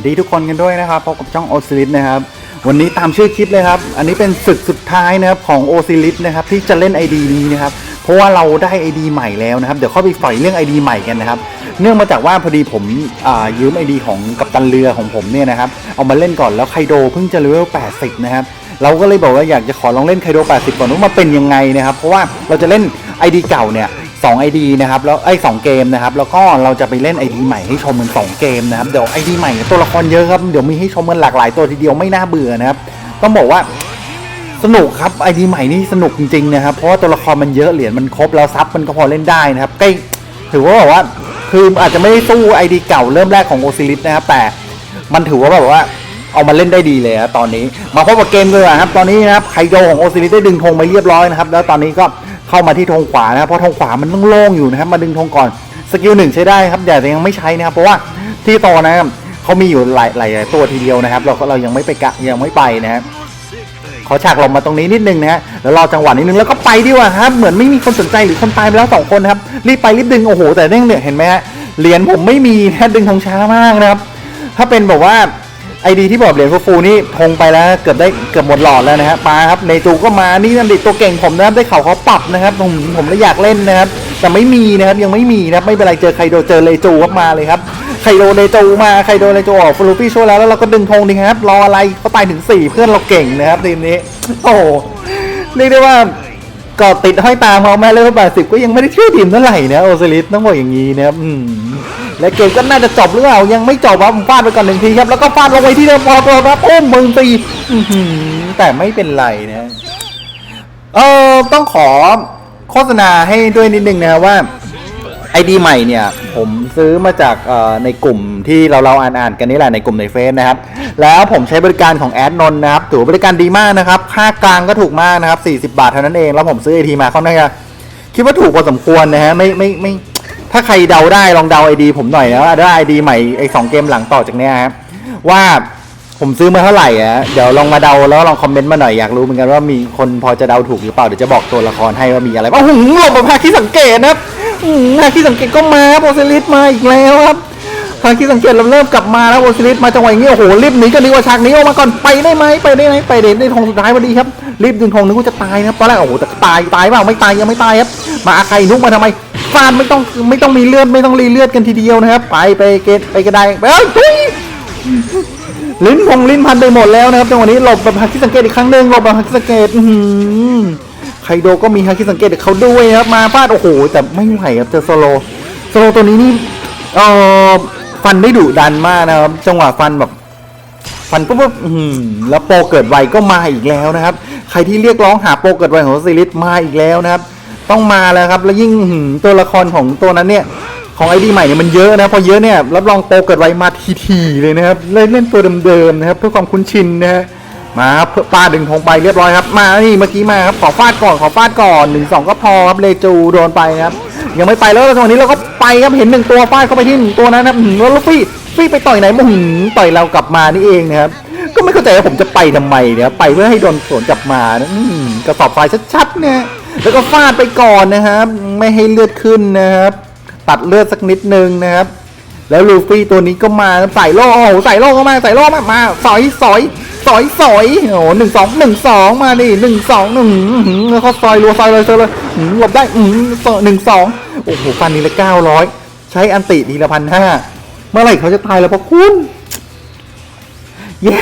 วัสดีทุกคนกันด้วยนะครับพบกับช่องโอซิลิสนะครับ วันนี้ตามชื่อคลิปเลยครับ อันนี้เป็นศึกสุดท้ายนะครับของโอซิลิสนะครับที่จะเล่น ID นี้นะครับ เพราะว่าเราได้ ID ใหม่แล้วนะครับ เดี๋ยวเข้าไปฝ่อยเรื่อง ID ใหม่กันนะครับ เนื่องมาจากว่าพอดีผมยืม ID ของกัปตันเรือของผมเนี่ยนะครับ เอามาเล่นก่อนแล้วไคโดเพิ่งจะเลเวล 80 นะครับ เราก็เลยบอกว่าอยากจะขอลองเล่นไคโด 80 ก่อนว่ามันเป็นยังไงนะครับ เพราะว่าเราจะเล่น ID เก่าเนี่ย 2 ID นะครับแล้วไอ้สองเกมนะครับแล้วก็เราจะไปเล่น ID ใหม่ให้ชมมัน2เกมนะครับเดี๋ยว ID ใหม่ตัวละครเยอะครับเดี๋ยวมีให้ชมกันหลากหลายตัวทีเดียวไม่น่าเบื่อนะครับต้องบอกว่าสนุกครับไอดีใหม่นี่สนุกจริงๆนะครับเพราะว่าตัวละครมันเยอะเหรียญมันครบแล้วซับมันก็พอเล่นได้นะครับใกล้ถือว่าแบบว่าคืออาจจะไม่ได้สู้ไอดีเก่าเริ่มแรกของโอซิลิสนะครับแต่มันถือว่าแบบว่าเอามาเล่นได้ดีเลยครับตอนนี้ มาพบกับเกมเลยครับตอนนี้นะครับไคโดของโอซิลิสได้ดึงธงมาเรียบร้อยนะครับแล้วตอนนี้ก็ เข้ามาที่ธงขวานะครับเพราะธงขวามันต้องโล่งอยู่นะครับมาดึงธงก่อนสกิลหนึ่งใช้ได้ครับแต่ยังไม่ใช้นะครับ เพราะว่าที่โตนะครับเขามีอยู่หลายหลายตัวทีเดียวนะครับ เราก็เรายังไม่ไปกะยังไม่ไปนะครับขอฉากลงมาตรงนี้นิดนึงนะฮะแล้วรอจังหวะนิดนึงแล้วก็ไปดีกว่าครับเหมือนไม่มีคนสนใจหรือคนตายไปแล้วสองคนนะครับรีบไปรีบดึงโอ้โหแต่เร่งเนี่ยเห็นไหมฮะเหรียญผมไม่มีนะดึงธงช้ามากนะครับถ้าเป็นแบบว่า ไอดีที่บอกเหรียญฟูๆนี่ทงไปแล้วเกือบได้เกือบหมดหลอดแล้วนะฮะมาครับในจูก็มานี่นั่นดิตัวเก่งผมนะครับได้เข่าเขาปรับนะครับผมผมเลยอยากเล่นนะครับแต่ไม่มีนะครับยังไม่มีนะครับไม่เป็นไรเจอไคโดเจอเลจูครับมาเลยครับไคโดเลจูมาไคโดเลจูออกฟลูฟี่ช่วยแล้วแล้วเราก็ดึงธงดีครับรออะไรเขาตายถึง4เพื่อนเราเก่งนะครับทีมนี้โอ้เรียกได้ว่า ก็ติดห้อยตามเขาแม่เลเวลแปดสิบก็ยังไม่ได้ช่วยทีมเท่าไหร่นะโอซิลิสต้องบอกอย่างนี้นะครับและเกมก็น่าจะจบหรือเปล่ายังไม่จบครับผมฟาดไปก่อนหนึ่งทีครับแล้วก็ฟาดลงไปที่เดิมพอตัวครับโอ้มึงตีอื้อหือแต่ไม่เป็นไรนะเออต้องขอโฆษณาให้ด้วยนิดนึงนะว่า ไอดีใหม่เนี่ยผมซื้อมาจากในกลุ่มที่เราเราอ่านอ่านกันนี่แหละในกลุ่มในเฟซนะครับ แล้วผมใช้บริการของแอดนน์นะครับถือบริการดีมากนะครับ ค่ากลางก็ถูกมากนะครับ 40 บาทเท่านั้นเอง แล้วผมซื้อไอทีมาค่อนข้างจะคิดว่าถูกพอสมควรนะฮะไม่ไม่ไม่ถ้าใครเดาได้ลองเดาไอดีผมหน่อยนะว่าได้ไอดีใหม่ไอสองเกมหลังต่อจากเนี้ยครับว่าผมซื้อมาเท่าไหร่อะเดี๋ยวลองมาเดาแล้วลองคอมเมนต์มาหน่อยอยากรู้เหมือนกันว่ามีคนพอจะเดาถูกหรือเปล่าเดี๋ยวจะบอกตัวละครให้ว่ามีอะไรบ้างโอ้โหหลบมาพาที่สังเกตนะครับ อืมฮาคิสังเกตก็มาครับโอซิลิสมาอีกแล้วครับฮาคิสังเกตเราเริ่มกลับมาแล้วโอซิลิสมาจังหวะอย่างนี้โอ้โหรีบหนีกันดีกว่าฉากนี้ออกมาก่อนไปได้ไหมไปได้ไหมไปเด่นได้ทองสุดท้ายพอดีครับรีบดึงทองนึกว่าจะตายนะครับตอนแรกโอ้โหแต่ตายตายเปล่าไม่ตายยังไม่ตายครับมาอาใครนุกมาทำไมฟาดไม่ต้องไม่ต้องมีเลือดไม่ต้องรีเลือดกันทีเดียวนะครับ ไปไปเกตไปกระไดไปเอ้ยลิ้นพงลิ้นพันไปหมดแล้วนะครับจังหวะนี้หลบแบบฮาคิสังเกตอีกครั้งหนึ่งหลบแบบฮาคิสังเกตอื้อหือไคโดก็มีฮาคิสังเกตเขาด้วยครับมาฟาดโอ้โห แต่ไม่ไหวครับเจอโซโลโซโลตัวนี้นี่เออฟันได้ดุดันมากนะครับ จังหวะฟันแบบฟันปุ๊บปุ๊บแล้วโปเกิดไวก็มาอีกแล้วนะครับ ใครที่เรียกร้องหาโปเกิดไวของซีริสมาอีกแล้วนะครับ ต้องมาแล้วครับ แล้วยิ่งตัวละครของตัวนั้นเนี่ยของไอดีใหม่เนี่ยมันเยอะนะพอเยอะเนี่ยรับรองโปเกิดไวมาทีๆเลยนะครับเล่นเล่นตัวเดิมๆนะครับเพื่อความคุ้นชินนะฮะ มาครับเพื่อป้าดึงธงไปเรียบร้อยครับ มานี่เมื่อกี้มาครับขอฟาดก่อนขอฟาดก่อนหนึ่งสองก็พอครับเลจูโดนไปครับ ยังไม่ไปแล้วจังหวะนี้เราก็ไปครับเห็นหนึ่งตัวฟาดเข้าไปที่หนึ่งตัวนั้นนะครับหืมแล้วลูฟี่ฟี่ไปต่อยไหนมาหืมต่อยเรากลับมานี่เองนะครับก็ไม่เข้าใจว่าผมจะไปทำไมเนี่ยไปเพื่อให้โดนสวนกลับมานะอืมกระสอบไฟชัดๆเนี่ยแล้วก็ฟาดไปก่อนนะครับ ไม่ให้เลือดขึ้นนะครับตัดเลือดสักนิดนึงนะครับ แล้วลูฟี่ตัวนี้ก็มาใส่โล่โอ้โหใส่โล่ก็มาใส่โล่มามาสอยสอย สอยสอยโอ้โหหนึ่งสองหนึ่งสองมาดิหนึ่งสองหนึ่งแล้วก็ซอยรัวซอยเลยเซอเลยหลบได้อืมหนึ่งสองโอ้โหฟันนี้ละเก้าร้อยใช้อันติทีละพันห้าเมื่อไหร่เขาจะตายแล้วพอคุณแย่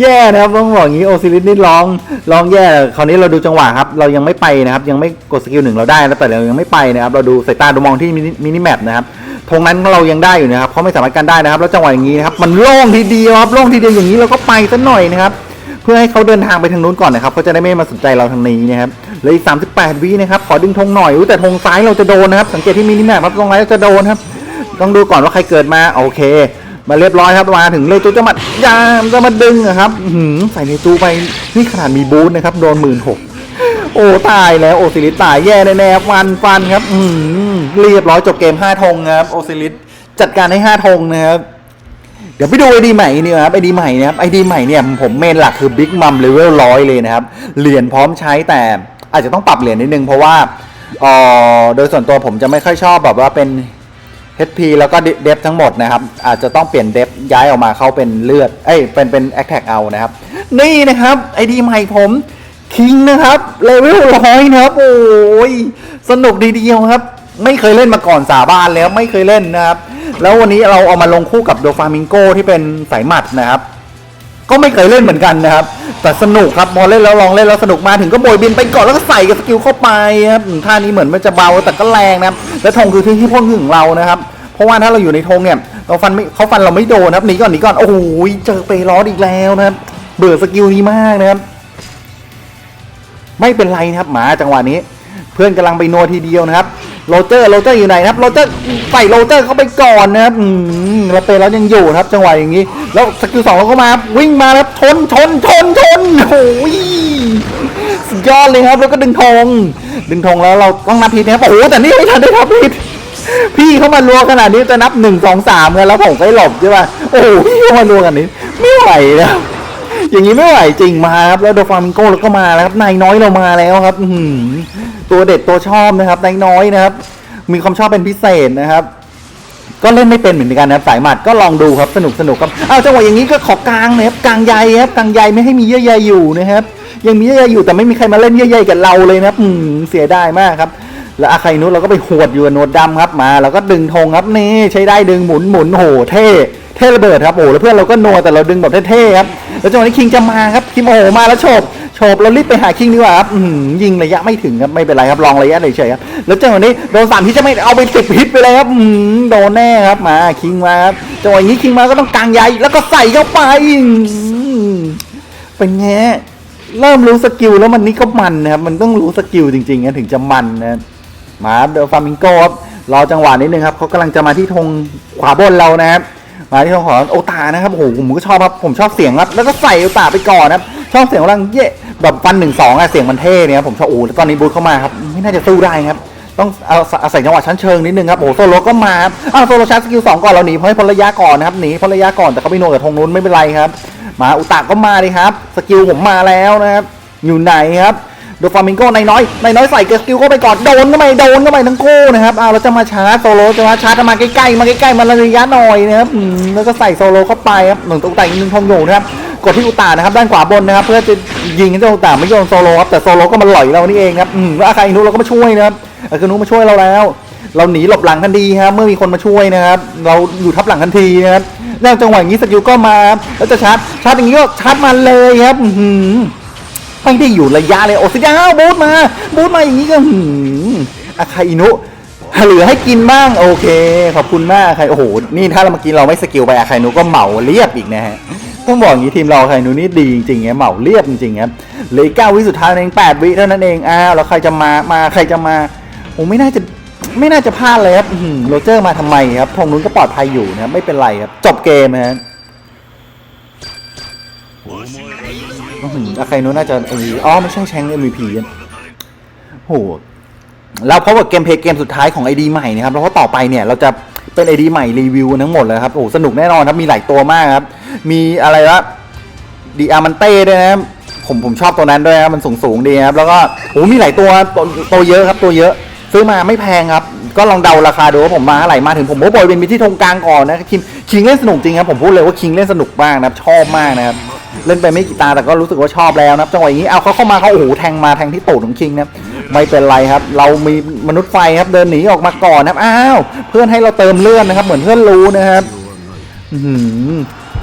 แย่นะครับต้องบอกอย่างนี้โอซิลิสนี่ร้องร้องแย่คราวนี้เราดูจังหวะครับ เรายังไม่ไปนะครับ ยังไม่กดสกิลหนึ่งเราได้นะแต่เรายังไม่ไปนะครับ เราดูสายตาดูมองที่มินิแมปนะครับ ทงนั้นเรายังได้อยู่นะครับเขาไม่สามารถกันได้นะครับ แล้วจังหวะอย่างนี้นะครับมันโล่งทีเดียวครับโล่งทีเดียวอย่างนี้เราก็ไปสักหน่อยนะครับเพื่อให้เขาเดินทางไปทางนู้นก่อนนะครับเขาจะได้ไม่มาสนใจเราทางนี้นะครับเหลืออีก38วินะครับขอดึงธงหน่อยแต่ธงซ้ายเราจะโดนนะครับสังเกตที่มินิแมปครับตรงไหนจะโดนครับต้องดูก่อนว่าใครเกิดมาโอเค มาเรียบร้อยครับมาถึงเลยจูจะมายามจะมาดึงอะครับใส่ในจูไปนี่ขนาดมีบูธนะครับโดนหมื่นหก โอ้ตายแล้วโอซิลิสตายแย่แน่ๆฟันฟันครับอื้อหือเรียบร้อยจบเกม5ธงครับโอซิลิสจัดการให้5ธงนะครับเดี๋ยวไปดูไอดีใหม่นี่ครับไอดีใหม่นะครับไอดีใหม่เนี่ยผมเมนหลักคือบิ๊กมัมเลเวลร้อยเลยนะครับเหรียญพร้อมใช้แต่อาจจะต้องปรับเหรียญนิดนึงเพราะว่าออโดยส่วนตัวผมจะไม่ค่อยชอบแบบว่าเป็น HP แล้วก็เดฟทั้งหมดนะครับ อาจจะต้องเปลี่ยนเดฟย้ายออกมาเข้าเป็นเลือดเอ้ยเป็นเป็นแอคแท็กเอานะครับ นี่นะครับไอดีใหม่ผม คิงนะครับเลเวลร้อยนะครับ โอ้ยสนุกดีเดียวครับ ไม่เคยเล่นมาก่อนสาบานแล้วไม่เคยเล่นนะครับ แล้ววันนี้เราเอามาลงคู่กับโดฟามิงโกที่เป็นสายหมัดนะครับ ก็ไม่เคยเล่นเหมือนกันนะครับ แต่สนุกครับพอเล่นแล้วลองเล่นแล้วสนุกมาถึงก็โบยบินไปก่อนแล้วก็ใส่กับสกิลเข้าไปครับท่านี้เหมือนมันจะเบาแต่ก็แรงนะครับและธงคือที่ที่พ่นของเรานะครับเพราะว่าถ้าเราอยู่ในธงเนี่ยเราฟันไม่เขาฟันเราไม่โดนครับหนีก่อนหนีก่อนโอ้โหเจอเปรออีกแล้วนะครับ เบื่อสกิลนี้มากนะครับ ไม่เป็นไรนะครับหมาจังหวะนี้ เพื่อนกำลังไปนัวทีเดียวนะครับโรเจอร์โรเจอร์อยู่ไหนนะครับโรเจอร์ใส่โรเจอร์เข้าไปก่อนนะครับอืมเราเปแล้วยังอยู่ครับจังหวะอย่างนี้ แล้วสกิลสองเราก็มาวิ่งมาแล้วชนชนชนชนโอ้ยสุดยอดเลยครับแล้วก็ดึงธงดึงธงแล้วเราต้องนับผิดนะครับโอ้โหแต่นี่ไม่ทันได้นับผิดพี่เข้ามารัวขนาดนี้จะนับหนึ่งสองสามกันแล้วผมก็หลบใช่ป่ะโอ้โหพี่เข้ามารัวกันนี้ไม่ไหวนะ อย่างนี้ไม่ไหวจริงมาครับแล้วโดฟามิงโกเราก็มาแล้วครับนายน้อยเรามาแล้วครับหือตัวเด็ดตัวชอบนะครับนายน้อยนะครับ มีความชอบเป็นพิเศษนะครับ ก็เล่นไม่เป็นเหมือนกันนะครับสายหมัดก็ลองดูครับสนุกสนุกครับเอาจังหวะอย่างนี้ก็ขอกลางนะครับกลางใยครับกลางใยไม่ให้มีเยื่อใยอยู่นะครับ ยังมีเยื่อใยอยู่แต่ไม่มีใครมาเล่นเยื่อใยกับเราเลยนะครับอืมเสียดายมากครับแล้วอาคาอินุเราก็ไปหวดอยู่กับโนดดำครับมา แล้วก็ดึงธงครับนี่ใช้ได้ดึงหมุนหมุนโหเท่ เทระเบิดครับโอ้แล้วเพื่อนเราก็นัวแต่เราดึงแบบเท่ๆครับแล้วจังหวะนี้คิงจะมาครับคิมโอ้มาแล้วโฉบโฉบเรารีบไปหาคิงดีกว่าครับยิงระยะไม่ถึงครับไม่เป็นไรครับลองระยะเฉยๆครับแล้วจังหวะนี้โดนสามที่จะไม่เอาไปสิบฮิตไปเลยครับโดนแน่ครับมาคิงมาครับจังหวะนี้คิงมาก็ต้องกางใยแล้วก็ใส่เข้าไปเป็นไงเริ่มรู้สกิลแล้วมันนี่ก็มันนะครับมันต้องรู้สกิลจริงๆนะถึงจะมันนะมาเดลฟามิงโกครับรอจังหวะนิดนึงครับเขากำลังจะมาที่ธงขวาบนเรานะครับ มาที่ธงของโอตานะครับโอ้โหผมก็ชอบครับผมชอบเสียงครับแล้วก็ใส่โอตาไปก่อนนะครับชอบเสียงกำลังเย่แบบฟันหนึ่งสองอะเสียงมันเท่เนี่ยผมชอบโอ้แล้วตอนนี้บูทเข้ามาครับไม่น่าจะสู้ได้ครับต้องเอาอาศัยจังหวะชั้นเชิงนิดนึงครับโอ้โซโลก็มาครับอ้าวโซโลชาร์จสกิลสองก่อนเราหนีเพราะให้พ้นระยะก่อนนะครับหนีพ้นระยะก่อนแต่เขาไปโนกับธงนู้นไม่เป็นไรครับ มาอุตะก็มาเลยครับ สกิลผมมาแล้วนะครับอยู่ไหนครับ โดฟามิงโกนายน้อยนายน้อยใส่สกิลเข้าไปก่อนโดนก็ไม่โดนก็ไม่ทั้งคู่นะครับอ้าวเราจะมาชาร์จโซโลจะมาชาร์จมาใกล้ๆมาใกล้ๆมาระยะหน่อยนะครับอืมแล้วก็ใส่โซโลเข้าไปครับหนึ่งตัวแต่อีกหนึ่งทองอยู่นะครับกดที่อุตานะครับด้านขวาบนนะครับเพื่อจะยิงเจ้าอุตาไม่โยนโซโลครับแต่โซโลก็มาหล่อยเรานี่เองครับอืมแล้วอาคาอินุเราก็มาช่วยนะครับอาคาอินุมาช่วยเราแล้ว เราหนีหลบหลังทันทีครับเมื่อมีคนมาช่วยนะครับเราอยู่ทับหลังทันทีนะครับแล้วจังหวะอย่างนี้สกิลก็มาครับแล้วจะชาร์จชาร์จอย่างนี้ก็ชาร์จมาเลยครับอื้อหือ ไม่ได้อยู่ระยะเลยโอซิดาบูทมา บูทมาอย่างนี้ก็หืมอาคาอินุเหลือให้กินบ้างโอเค ขอบคุณมากใครโอ้โหนี่ถ้าเรามื่อกี้เราไม่สกิลไปอาคาอินุก็เหมาเรียบอีกนะฮะต้องบอกอย่างนี้ทีมเราอาคาอินุนี่ดีจริงๆไงเหมาเรียบจริงๆครับเหลืออกเก้าวิสุดท้ายเองแปดวิเท่านั้นเองอ้าวแล้วใครจะมามาใครจะมาโอ้ไม่น่าจะไม่น่าจะพลาดเลยครับโรเจอร์มาทำไมครับทงนู้นก็ปลอดภัยอยู่นะครับไม่เป็นไรครับจบเกมนะฮะ อื้อหืออาใครนู้นน่าจะเอออ๋อไม่ใช่แชง MVP อะโหแล้วเพราะว่าเกมเพลย์เกมสุดท้ายของ ID ใหม่นะครับแล้วก็ต่อไปเนี่ยเราจะเป็น ID ใหม่รีวิวทั้งหมดเลยครับโอ้สนุกแน่นอนครับมีหลายตัวมากครับ มีอะไรละดีอามันเต้ด้วยนะผมผมชอบตัวนั้นด้วยนะครับมันสูงสูงดีครับแล้วก็โอ้มีหลายตัวตัวตัวเยอะครับตัวเยอะ ซื้อมาไม่แพงครับ ก็ลองเดาราคาดูว่าผมมาเท่าไหร่มาถึงผมก็บอยเป็นไปที่ธงกลางก่อนนะคิงคิงเล่นสนุกจริงครับผมพูดเลยว่าคิงเล่นสนุกมากนะครับชอบมากนะครับ เล่นไปไม่กี่ตาแต่ก็รู้สึกว่าชอบแล้วนะจังหวะอย่างนี้เอาเขาเข้ามาเขาโอ้โหแทงมาแทงที่ตูดของคิงนะไม่เป็นไรครับ เรามีมนุษย์ไฟครับเดินหนีออกมาก่อนนะอ้าวเพื่อนให้เราเติมเลือดนะครับ เหมือนเพื่อนรู้นะครับหือ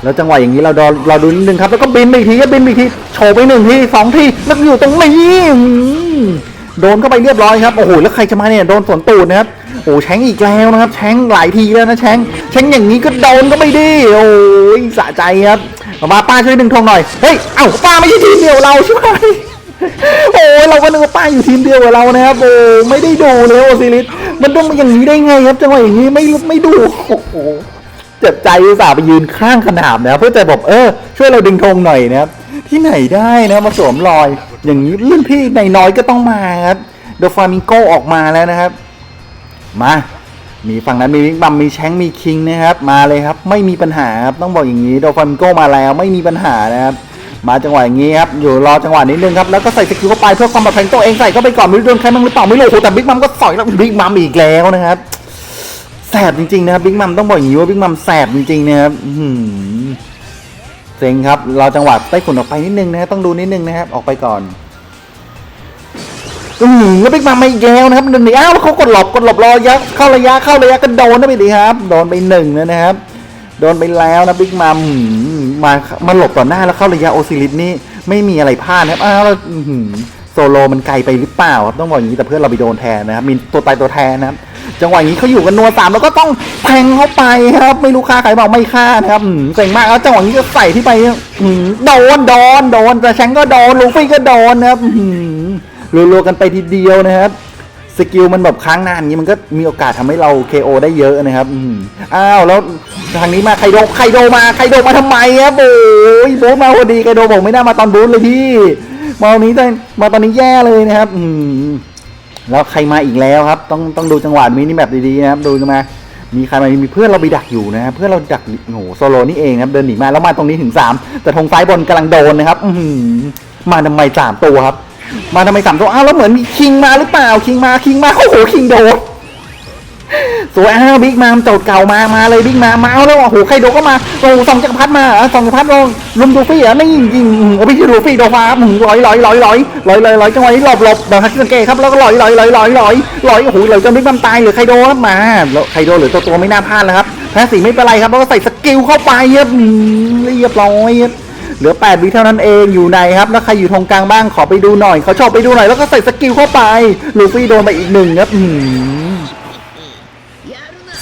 แล้วจังหวะอย่างนี้เราดอเราดูนิดนึงครับ แล้วก็บินไปอีกทีก็บินไปทีโฉบไปหนึ่งทีสองทีแล้วก็อยู่ตรงนี้โดนเข้าไปเรียบร้อยครับโอ้โหแล้วใครจะมาเนี่ยโดนสวนตูดนะครับโอ้แชงอีกแล้วนะครับ แชงหลายทีแล้วนะแชงแชงอย่างนี้ก็โดนก็ไม่ดีโอ้ยสะใจครับ มาป้าช่วยดึงทองหน่อย เฮ้ย เอ้าป้าไม่ใช่ทีมเดียวเราใช่ไหมโอ้ยเราก็นึกว่าป้าอยู่ทีมเดียวกับเรานะครับโอ้ไม่ได้ดูเลยโอซิลิสมันต้องมาอย่างนี้ได้ไงครับจังหวะอย่างนี้ไม่ไม่ดูโอ้โหเจ็บใจอุตส่าห์ไปยืนข้างขนาบนะเพื่อจะบอกเออช่วยเราดึงธงหน่อยนะครับที่ไหนได้นะมาสวมรอย อย่างนี้รุ่นพี่ในน้อยก็ต้องมาครับเดอะฟามิงโกออกมาแล้วนะครับ มา มีฝั่งนั้นมีวิกบัมมีแชงมีคิงนะครับมาเลยครับไม่มีปัญหาครับต้องบอกอย่างนี้เดฟามิงโกมาแล้วไม่มีปัญหานะครับมาจังหวะอย่างนี้ครับอยู่รอจังหวะนิดนึงครับแล้วก็ใส่สกิลเข้าไปเพื่อความปลอดภัยของตัวเองใส่เข้าไปก่อนไม่รู้โดนใครมั้งหรือเปล่าไม่รู้โอ้โหแต่บิ๊กมัมก็สอยแล้วบิ๊กมัมอีกแล้วนะครับแสบจริงๆนะครับบิ๊กมัมต้องบอกอย่างนี้ว่าบิ๊กมัมแสบจริงๆนะครับเซ็งครับเราจังหวะใต้ฝุ่นออกไปนิดนึงนะฮะต้องดูนิดนึงนะครับออกไปก่อน อือหือแล้วบิ๊กมัมไม่แย้วนะครับหนึ่งหนีอ้าวเขากดหลบกดหลบรอยักเข้าระยะเข้าระยะก็โดนนะไปดิครับโดนไปหนึ่งนะครับโดนไปแล้วนะบิ๊กมัมอื้อหือมามาหลบต่อหน้าแล้วเข้าระยะโอซิลิสนี่ไม่มีอะไรพลาดครับอ้าวโซโลมันไกลไปหรือเปล่าครับต้องบอกอย่างนี้แต่เพื่อนเราไปโดนแทนนะครับมีตัวตายตัวแทนนะครับจังหวะนี้เขาอยู่กันนัวสามแล้วก็ต้องแทงเข้าไปครับ ไม่รู้ฆ่าใครบอกไม่ฆ่านะครับเจ๋งมากแล้วจังหวะนี้ก็ใส่ที่ไปโดนโดนโดนแต่แชงก็โดนลูฟี่ก็โดนนะครับ รัวๆกันไปทีเดียวนะครับสกิลมันแบบค้างนานอย่างนี้มันก็มีโอกาสทำให้เรา KO ได้เยอะนะครับอ้าวแล้วทางนี้มาไคโดไคโดมาไคโดมาทำไมครับโอ้ยบ๊ทมาพอดีไคโดบอกไม่น่ามาตอนบูธเลยพี่มาตอนนี้ได้มาตอนนี้แย่เลยนะครับอืมแล้วใครมาอีกแล้วครับ ต้องต้องดูจังหวะมินิแบบดีๆนะครับดูมา มีใครมามีเพื่อนเราไปดักอยู่นะครับเพื่อนเราดักโอ้โหโซโลนี่เองครับเดินหนีมาแล้วมาตรงนี้ถึงสามแต่ธงซ้ายบนกำลังโดนนะครับ อืมาทำไมสามตัวครับ มาทำไมสามตัวอ้าวแล้วเหมือนมีคิงมาหรือเปล่าคิงมาคิงมาโอ้โหคิงโดนสวยอ้าวบิ๊กมามโจทเก่ามามาเลยบิ๊กมามาเอาแล้วโอ้โหใครโดก็มาโอ้สองจักรพรรดิมาเหรอสองจักรพรรดิลงลุมดูฟี่เหรอไม่ยิงยิงโอ้พี่ดูฟี่โดฟ้าอืมลอยลอยลอยลอยลอยลอยลอยจังหวะนี้หลบหลบเดี๋ยวฮักสังเกตครับแล้วก็ลอยลอยลอยลอยลอยลอยโอ้โหลอยจนบิ๊กมามตายหรือใครโดครับมาแล้วใครโดหรือตัวตัวไม่น่าพลาดแล้วครับแพ้สีไม่เป็นไรครับแล้วก็ใส่สกิลเข้าไปครับอืมเรียบร้อย เหลือ 8 วิเท่านั้นเองอยู่ในครับ แล้วใครอยู่ตรงกลางบ้างขอไปดูหน่อย เขาชอบไปดูหน่อย แล้วก็ใส่สกิลเข้าไป ลูฟี่โดนไปอีกหนึ่งครับ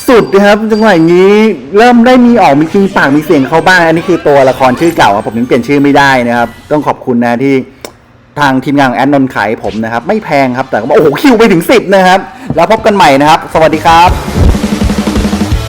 สุดนะครับจังหวะนี้ เริ่มได้มีออกมีจริงปากมีเสียงเขาบ้าง อันนี้คือตัวละครชื่อเก่าผมยังเปลี่ยนชื่อไม่ได้นะครับ ต้องขอบคุณนะที่ทางทีมงานแอนนท์ขายผมนะครับ ไม่แพงครับแต่ว่าโอ้โหคิวไปถึง 10 นะครับ แล้วพบกันใหม่นะครับ สวัสดีครับ